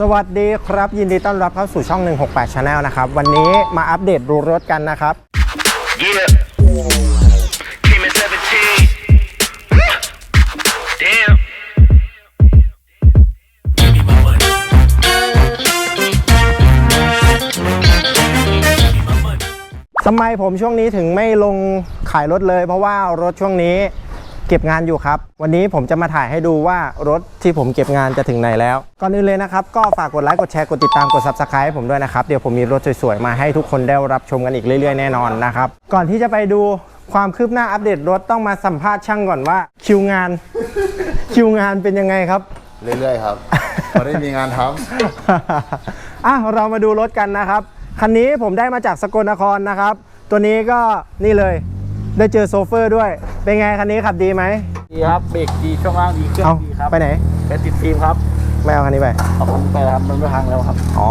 สวัสดีครับ ยินดีต้อนรับเข้าสู่ช่อง 168 Channel นะครับ วันนี้มาอัปเดตดูรถกันนะครับ Yeah. Came at 17. Damn. ทำไมผมช่วงนี้ถึงไม่ลงขายรถเลย เพราะว่ารถช่วงนี้ เก็บงานอยู่ครับ วันนี้ผมจะมาถ่ายให้ดูว่ารถที่ผมเก็บงานจะถึงไหนแล้ว ก่อนอื่นเลยนะครับ ก็ฝากกดไลค์กดแชร์กดติดตามกด subscribe ให้ผมด้วยนะครับ เดี๋ยวผมมีรถสวยๆ มาให้ทุกคนได้รับชมกันอีกเรื่อยๆ แน่นอนนะครับ ก่อนที่จะไปดูความคืบหน้าอัปเดตรถต้องมาสัมภาษณ์ช่างก่อนว่าคิวงาน คิวงานเป็นยังไงครับ เรื่อยๆครับพอได้มีงานทอะเรามาดูรถกันนะครับคันนี้ผมได้มาจากสกลนครนะครับ ตัวนี้ก็นี่เลย ได้เจอโซเฟอร์ด้วย เป็นไงคันนี้ขับดีไหมดีครับเบรกดีช่วงล่างดีเครื่องเอาดีครับไปไหนเป็นติดฟิล์มครับไม่เอาคันนี้ไปเอาผมไปแล้วครับมันไม่พังแล้วครับอ๋อ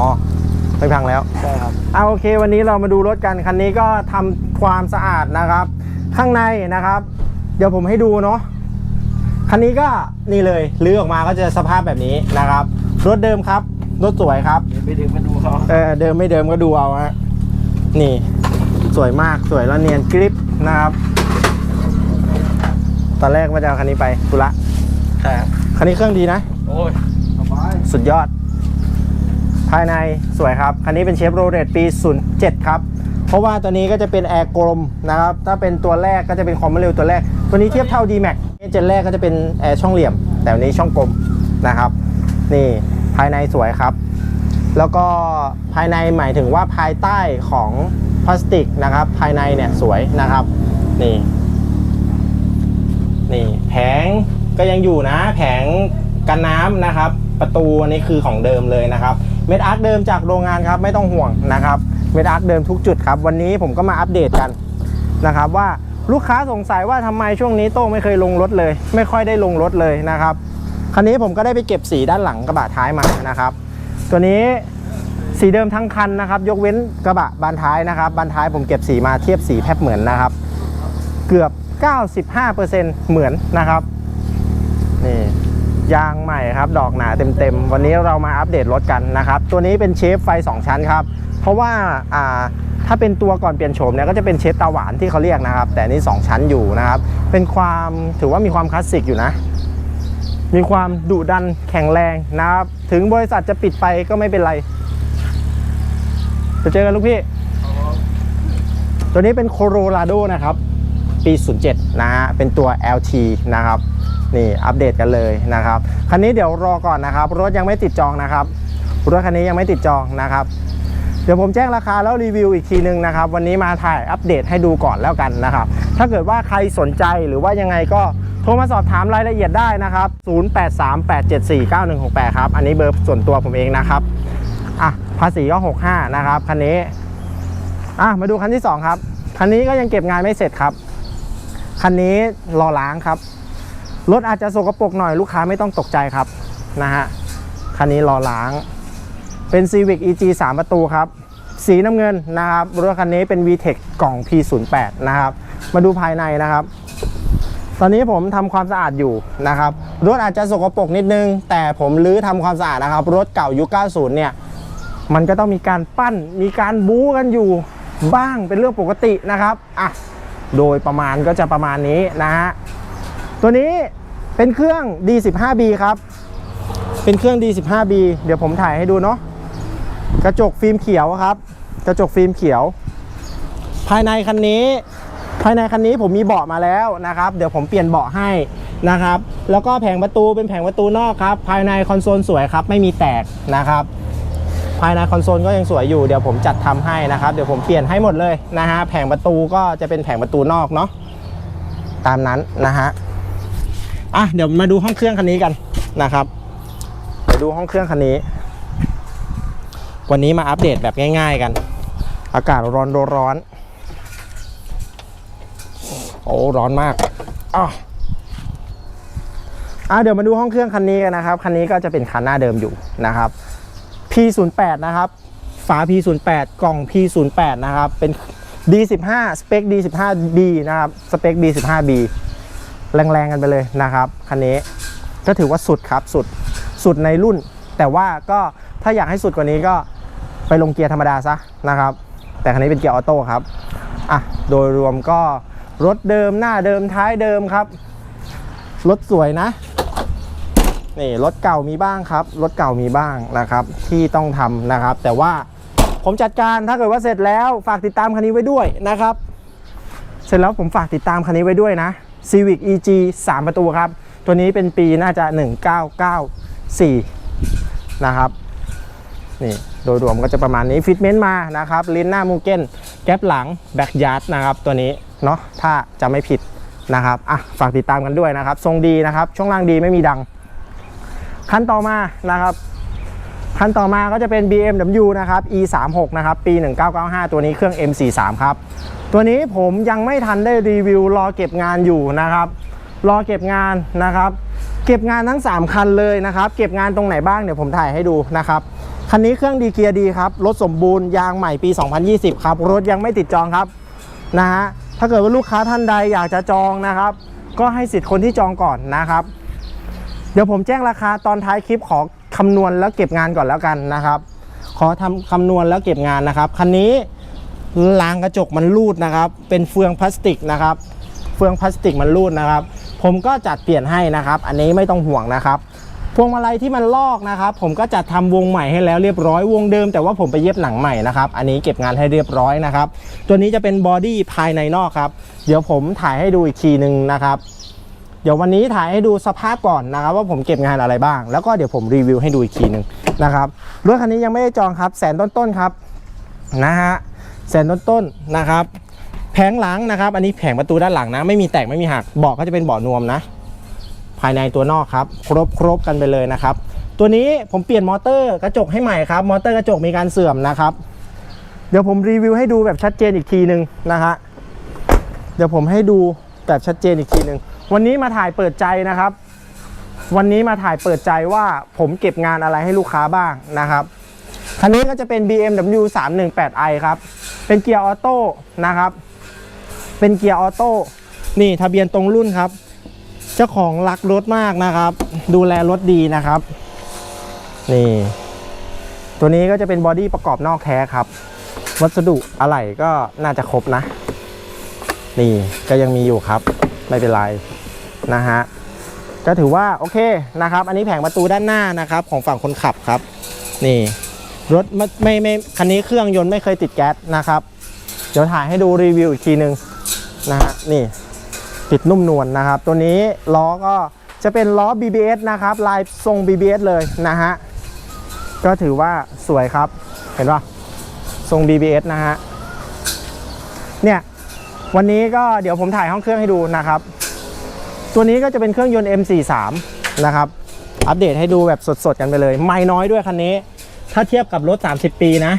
ไม่พังแล้วใช่ครับเอาโอเค วันนี้เรามาดูรถกันคันนี้ก็ทำความสะอาดนะครับ ข้างในนะครับ เดี๋ยวผมให้ดูเนาะคันนี้ก็นี่เลยลื้อออกมาก็จะสภาพแบบนี้นะครับ รถเดิมครับ รถสวยครับเดี๋ยวไปดึงมาดูเขาเออเดิมไม่เดิมก็ดูเอาฮะนี่ สวยมากสวยแล้วเนียนกริป นะครับ ตอนแรกว่าจะเอาคันนี้ไปกุละใช่ครับคันนี้เครื่องดีนะ โอ้ยสบายสุดยอด ภายในสวยครับ คันนี้เป็นเชฟโรเลตปี 07 ครับ เพราะว่าตัวนี้ก็จะเป็นแอร์กลมนะครับ ถ้าเป็นตัวแรกก็จะเป็นคอมมอนเรลตัวแรก ตัวนี้เทียบเท่า D-Max เจนแรกก็จะเป็นแอร์ช่องเหลี่ยม แต่วันนี้ช่องกลมนะครับ นี่ภายในสวยครับ แล้วก็ภายในหมายถึงว่าภายใต้ของ พลาสติกนะครับ ภายในเนี่ยสวยนะครับ นี่ นี่แผงก็ยังอยู่นะ แผงกันน้ำนะครับ ประตูอันนี้คือของเดิมเลยนะครับ เม็ดอาร์คเดิมจากโรงงานครับ ไม่ต้องห่วงนะครับ เม็ดอาร์คเดิมทุกจุดครับ วันนี้ผมก็มาอัปเดตกันนะครับ ว่าลูกค้าสงสัยว่าทำไมช่วงนี้โต้งไม่เคยลงรถเลย ไม่ค่อยได้ลงรถเลยนะครับคันนี้ผมก็ได้ไปเก็บสีด้านหลังกระบะท้ายมานะครับ ตัวนี้ สีเดิมทั้งคันนะครับ ยกเว้นกระบะบานท้ายนะครับ บานท้ายผมเก็บสีมาเทียบสีแทบเหมือนนะครับ เกือบ 95%เหมือนนะครับนี่ยางใหม่ครับ ดอกหนาเต็มๆ วันนี้เรามาอัปเดตรถกันนะครับ ตัวนี้เป็นเชฟไฟ 2 ชั้นครับ เพราะว่าอ่าถ้าเป็นตัวก่อนเปลี่ยนโฉมเนี่ยก็จะเป็นเชฟตาหวานที่เขาเรียกนะครับ แต่นี่ 2 ชั้นอยู่นะครับ เป็นความถือว่ามีความคลาสสิกอยู่นะ มีความดุดันแข็งแรงนะครับ ถึงบริษัทจะปิดไปก็ไม่เป็นไร ไปเจอกันลูกพี่ ตัวนี้เป็นโคโรราโดนะครับ ปี 07 นะฮะ เป็นตัว LT นะครับ นี่อัปเดตกันเลยนะครับ คันนี้เดี๋ยวรอก่อนนะครับ รถยังไม่ติดจองนะครับ รถคันนี้ยังไม่ติดจองนะครับ เดี๋ยวผมแจ้งราคาแล้วรีวิวอีกทีนึงนะครับ วันนี้มาถ่ายอัปเดตให้ดูก่อนแล้วกันนะครับ ถ้าเกิดว่าใครสนใจหรือว่ายังไงก็โทรมาสอบถามรายละเอียดได้นะครับ 0838749168 ครับ อันนี้เบอร์ส่วนตัวผมเองนะครับ ภาษีก็ 65 นะครับคันนี้อะมาดูคันที่ 2 ครับ คันนี้ก็ยังเก็บงานไม่เสร็จครับ คันนี้รอล้างครับ รถอาจจะสกปรกหน่อยลูกค้าไม่ต้องตกใจครับนะฮะคันนี้รอล้าง เป็น Civic EG 3 ประตูครับ สีน้ำเงินนะครับรถคันนี้เป็น VTEC กล่อง P08 นะครับ มาดูภายในนะครับ ตอนนี้ผมทำความสะอาดอยู่นะครับ รถอาจจะสกปรกนิดนึง แต่ผมรื้อทำความสะอาดนะครับ รถเก่ายุค 90 เนี่ย มันก็ต้องมีการปั้นมีการบู๊กันอยู่บ้างเป็นเรื่องปกตินะครับอะโดยประมาณก็จะประมาณนี้นะฮะตัวนี้เป็นเครื่อง D15B ครับ เป็นเครื่อง D15B เดี๋ยวผมถ่ายให้ดูเนาะกระจกฟิล์มเขียวครับ กระจกฟิล์มเขียว ภายในคันนี้ ภายในคันนี้ผมมีเบาะมาแล้วนะครับ เดี๋ยวผมเปลี่ยนเบาะให้นะครับ แล้วก็แผงประตูเป็นแผงประตูนอกครับ ภายในคอนโซลสวยครับ ไม่มีแตกนะครับ ภายในคอนโซลก็ยังสวยอยู่เดี๋ยวผมจัดทำให้นะครับ เดี๋ยวผมเปลี่ยนให้หมดเลยนะฮะแผงประตูก็จะเป็นแผงประตูนอกเนาะตามนั้นนะฮะอะเดี๋ยวมาดูห้องเครื่องคันนี้กันนะครับเดี๋ยวดูห้องเครื่องคันนี้ วันนี้มาอัปเดตแบบง่าย ๆกัน อากาศร้อนร้อนโอ้ร้อนมากอะอะเดี๋ยวมาดูห้องเครื่องคันนี้กันนะครับ คันนี้ก็จะเป็นคันหน้าเดิมอยู่นะครับ P08 นะครับ ฝา P08 กล่อง P08 นะครับ เป็น D15 สเปค D15B นะครับ สเปค D15B แรงๆกันไปเลยนะครับ คันนี้ก็ถือว่าสุดครับสุดสุดในรุ่น แต่ว่าก็ถ้าอยากให้สุดกว่านี้ก็ไปลงเกียร์ธรรมดาซะนะครับ แต่คันนี้เป็นเกียร์ออโต้ครับอะโดยรวมก็รถเดิมหน้าเดิมท้ายเดิมครับ รถสวยนะ นี่รถเก่ามีบ้างครับ รถเก่ามีบ้างนะครับที่ต้องทำนะครับ แต่ว่าผมจัดการถ้าเกิดว่าเสร็จแล้วฝากติดตามคันนี้ไว้ด้วยนะครับ เสร็จแล้วผมฝากติดตามคันนี้ไว้ด้วยนะ Civic EG 3 ประตูครับ ตัวนี้เป็นปีน่าจะ 1994 นะครับนี่โดยรวมก็จะประมาณนี้ฟิตเมนต์มานะครับลิ้นหน้ามูเก้นแก๊ปหลังแบ็กยาร์ดนะครับตัวนี้เนาะถ้าจะไม่ผิดนะครับอะฝากติดตามกันด้วยนะครับ ทรงดีนะครับ ช่วงล่างดีไม่มีดัง คันต่อมานะครับคันต่อมาก็จะเป็น BMW นะครับ E36 นะครับ ปี 1995 ตัวนี้เครื่อง M43 ครับ ตัวนี้ผมยังไม่ทันได้รีวิวรอเก็บงานอยู่นะครับ รอเก็บงานนะครับ เก็บงานทั้ง 3 คันเลยนะครับ เก็บงานตรงไหนบ้างเดี๋ยวผมถ่ายให้ดูนะครับ คันนี้เครื่องดีเกียร์ดีครับ รถสมบูรณ์ยางใหม่ปี 2020 ครับ รถยังไม่ติดจองครับนะฮะ ถ้าเกิดว่าลูกค้าท่านใดอยากจะจองนะครับ ก็ให้สิทธิ์คนที่จองก่อนนะครับ เดี๋ยวผมแจ้งราคาตอนท้ายคลิปขอคำนวณแล้วเก็บงานก่อนแล้วกันนะครับ ขอทำคำนวณแล้วเก็บงานนะครับคันนี้รางกระจกมันรูดนะครับ เป็นเฟืองพลาสติกนะครับ เฟืองพลาสติกมันรูดนะครับ ผมก็จัดเปลี่ยนให้นะครับ อันนี้ไม่ต้องห่วงนะครับพวงมาลัยที่มันลอกนะครับ ผมก็จัดทำวงใหม่ให้แล้วเรียบร้อยวงเดิม แต่ว่าผมไปเย็บหนังใหม่นะครับ อันนี้เก็บงานให้เรียบร้อยนะครับ ตัวนี้จะเป็นบอดี้ภายในนอกครับ เดี๋ยวผมถ่ายให้ดูอีกทีหนึ่งนะครับ เดี๋ยววันนี้ถ่ายให้ดูสภาพก่อนนะครับว่าผมเก็บงานอะไรบ้าง แล้วก็เดี๋ยวผมรีวิวให้ดูอีกทีหนึ่งนะครับรถคันนี้ยังไม่ได้จองครับแสนต้นๆครับนะฮะแสนต้นๆนะครับ แผงหลังนะครับ อันนี้แผงประตูด้านหลังนะ ไม่มีแตกไม่มีหักเบาะก็จะเป็นเบาะนวมนะ ภายในตัวนอกครับ ครบครบกันไปเลยนะครับ ตัวนี้ผมเปลี่ยนมอเตอร์กระจกให้ใหม่ครับมอเตอร์กระจกมีการเสื่อมนะครับ เดี๋ยวผมรีวิวให้ดูแบบชัดเจนอีกทีหนึ่งนะฮะเดี๋ยวผมให้ดูแบบชัดเจนอีกทีหนึ่ง วันนี้มาถ่ายเปิดใจนะครับ วันนี้มาถ่ายเปิดใจว่าผมเก็บงานอะไรให้ลูกค้าบ้างนะครับคันนี้ก็จะเป็น BMW 318i ครับ เป็นเกียร์ออโต้นะครับ เป็นเกียร์ออโต้ นี่ทะเบียนตรงรุ่นครับ เจ้าของรักรถมากนะครับ ดูแลรถดีนะครับ นี่ ตัวนี้ก็จะเป็นบอดี้ประกอบนอกแท้ครับ วัสดุอะไหล่ก็น่าจะครบนะ นี่ก็ยังมีอยู่ครับ ไม่เป็นไร นะฮะก็ถือว่าโอเคนะครับ อันนี้แผงประตูด้านหน้านะครับของฝั่งคนขับครับ นี่รถไม่ไม่ไม่คันนี้เครื่องยนต์ไม่เคยติดแก๊สนะครับ เดี๋ยวถ่ายให้ดูรีวิวอีกทีหนึ่งนะฮะนี่ติดนุ่มนวลนะครับ ตัวนี้ล้อก็จะเป็นล้อ BBS นะครับลายทรง BBS เลยนะฮะก็ถือว่าสวยครับเห็นป่ะทรง BBS นะฮะเนี่ยวันนี้ก็เดี๋ยวผมถ่ายห้องเครื่องให้ดูนะครับ ตัวนี้ก็จะเป็นเครื่องยนต์ M43 นะครับ อัปเดตให้ดูแบบสดๆ กันไปเลย ไม่น้อยด้วยคันนี้ ถ้าเทียบกับรถ 30 ปีนะ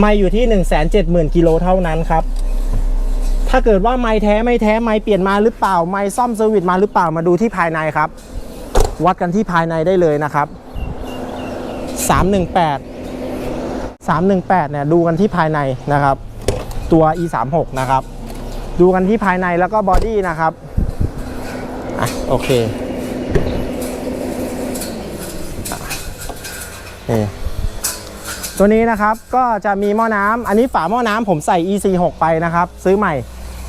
ไม่อยู่ที่ 170,000กิโลเท่านั้นครับ ถ้าเกิดว่าไม่แท้ไม่แท้ไม่เปลี่ยนมาหรือเปล่า ไม่ซ่อมเซอร์วิสมาหรือเปล่ามาดูที่ภายในครับ วัดกันที่ภายในได้เลยนะครับ 318 318เนี่ยดูกันที่ภายในนะครับ ตัว E36 นะครับ ดูกันที่ภายในแล้วก็บอดี้นะครับ อะโอเคอะนี่ตัวนี้นะครับก็จะมีหม้อน้ำอันนี้ฝาหม้อน้ำผมใส่ EC6 ไปนะครับ ซื้อใหม่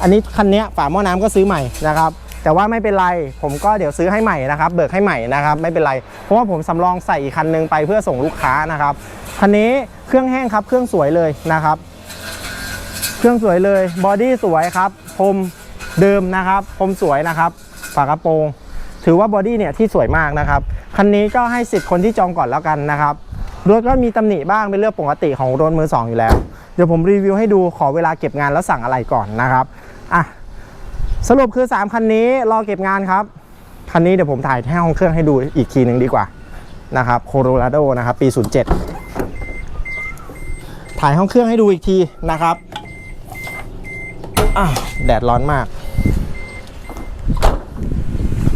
อันนี้คันเนี้ยฝาหม้อน้ำก็ซื้อใหม่นะครับ แต่ว่าไม่เป็นไร ผมก็เดี๋ยวซื้อให้ใหม่นะครับ เบิกให้ใหม่นะครับ ไม่เป็นไร เพราะว่าผมสำรองใส่อีกคันนึงไปเพื่อส่งลูกค้านะครับคันนี้เครื่องแห้งครับ เครื่องสวยเลยนะครับ เครื่องสวยเลยบอดี้สวยครับพรมเดิมนะครับพรมสวยนะครับ ฝากระโปรง ถือว่าบอดี้เนี่ยที่สวยมากนะครับ คันนี้ก็ให้สิทธิ์คนที่จองก่อนแล้วกันนะครับรถก็มีตำหนิบ้างเป็นเรื่องปกติของรถมือสองอยู่แล้ว เดี๋ยวผมรีวิวให้ดูขอเวลาเก็บงานแล้วสั่งอะไรก่อนนะครับอะสรุปคือ 3 คันนี้รอเก็บงานครับ คันนี้เดี๋ยวผมถ่ายให้ห้องเครื่องให้ดูอีกทีหนึ่งดีกว่านะครับโคโรราโดนะครับปี 07 ถ่ายห้องเครื่องให้ดูอีกทีนะครับอ้าวแดดร้อนมาก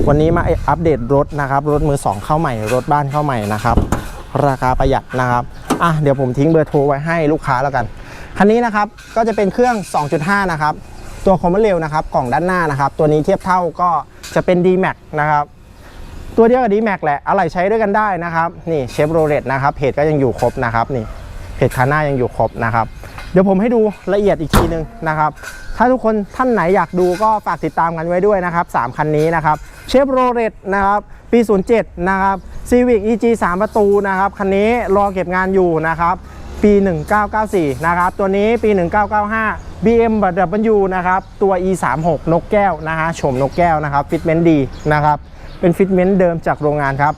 วันนี้มาอัปเดตรถนะครับ รถมือ 2 เข้าใหม่ รถบ้านเข้าใหม่นะครับ ราคาประหยัดนะครับอะเดี๋ยวผมทิ้งเบอร์โทรไว้ให้ลูกค้าแล้วกัน คันนี้นะครับก็จะเป็นเครื่อง 2.5 นะครับ ตัวคอมเมอร์เรลนะครับกล่องด้านหน้านะครับ ตัวนี้เทียบเท่าก็จะเป็น D-Max นะครับตัวเดียวกับ D-Max แหละอะไรใช้ด้วยกันได้นะครับ นี่เชฟโรเลตนะครับเพจก็ยังอยู่ครบนะครับนี่เพจคาน่ายังอยู่ครบนะครับ ดี๋ยวผมให้ดูละเอียดอีกทีหนึ่งนะครับ ถ้าทุกคนท่านไหนอยากดูก็ฝากติดตามกันไว้ด้วยนะครับ 3 คันนี้นะครับเชฟโรเลตนะครับปี 07 นะครับ Civic EG 3 ประตูนะครับ คันนี้รอเก็บงานอยู่นะครับ ปี 1994 นะครับ ตัวนี้ปี 1995 BMW นะครับ ตัว E 3 6 นกแก้วนะฮะชมนกแก้วนะครับฟิตเมนต์ดีนะครับ เป็นฟิตเมนต์เดิมจากโรงงานครับ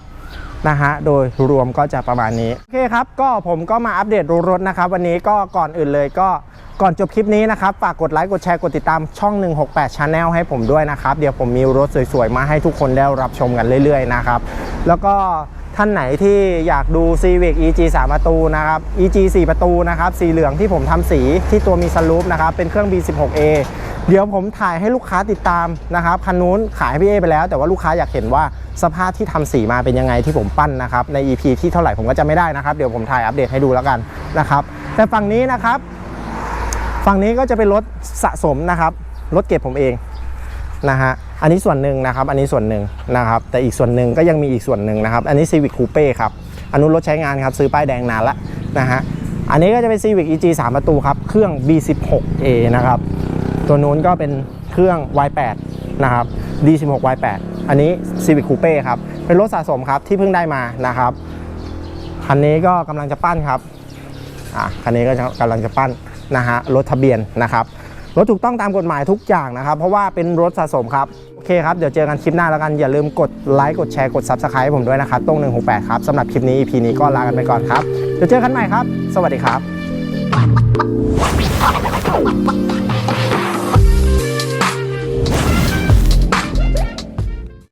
นะฮะโดยรวมก็จะประมาณนี้โอเคครับก็ผมก็มาอัปเดตรถนะครับ วันนี้ก็ก่อนอื่นเลยก็ก่อนจบคลิปนี้นะครับ ฝากกดไลค์กดแชร์กดติดตามช่อง 168 Channel ให้ผมด้วยนะครับ เดี๋ยวผมมีรถสวยๆ มาให้ทุกคนได้รับชมกันเรื่อยๆนะครับ แล้วก็ ท่านไหนที่อยากดู Civic EG 3 ประตูนะครับ EG 4 ประตูนะครับ สีเหลืองที่ผมทำสีที่ตัวมีสลูปนะครับ เป็นเครื่อง B16A เดี๋ยวผมถ่ายให้ลูกค้าติดตามนะครับคันนู้นขายพี่เอไปแล้ว แต่ว่าลูกค้าอยากเห็นว่าสภาพที่ทำสีมาเป็นยังไงที่ผมปั้นนะครับใน EP ที่เท่าไหร่ผมก็จะไม่ได้นะครับ เดี๋ยวผมถ่ายอัปเดตให้ดูแล้วกันนะครับ แต่ฝั่งนี้นะครับ ฝั่งนี้ก็จะเป็นรถสะสมนะครับรถเก็บผมเองนะฮะ อันนี้ส่วนหนึ่งนะครับ อันนี้ส่วนหนึ่งนะครับ แต่อีกส่วนหนึ่งก็ยังมีอีกส่วนหนึ่งนะครับ อันนี้ Civic Coupe ครับ อันนู้นรถใช้งานครับ ซื้อป้ายแดงนานละนะฮะ อันนี้ก็จะเป็น Civic EG 3 ประตูครับ เครื่อง B16A นะครับ ตัวนู้นก็เป็นเครื่อง Y8 นะครับ D16 Y8 อันนี้ Civic Coupe ครับ เป็นรถสะสมครับที่เพิ่งได้มานะครับ คันนี้ก็กำลังจะปั้นครับ อะ คันนี้ก็จะกำลังจะปั้นนะฮะ รถทะเบียนนะครับ รถถูกต้องตามกฎหมายทุกอย่างนะครับ เพราะว่าเป็นรถสะสมครับ โอเคครับ เดี๋ยวเจอกันคลิปหน้าแล้วกัน อย่าลืมกดไลค์กดแชร์กด Subscribe ให้ผมด้วยนะครับตรง168 ครับสำหรับคลิปนี้ EP นี้ก็ลากันไปก่อนครับเดี๋ยวเจอกันใหม่ครับ สวัสดีครับ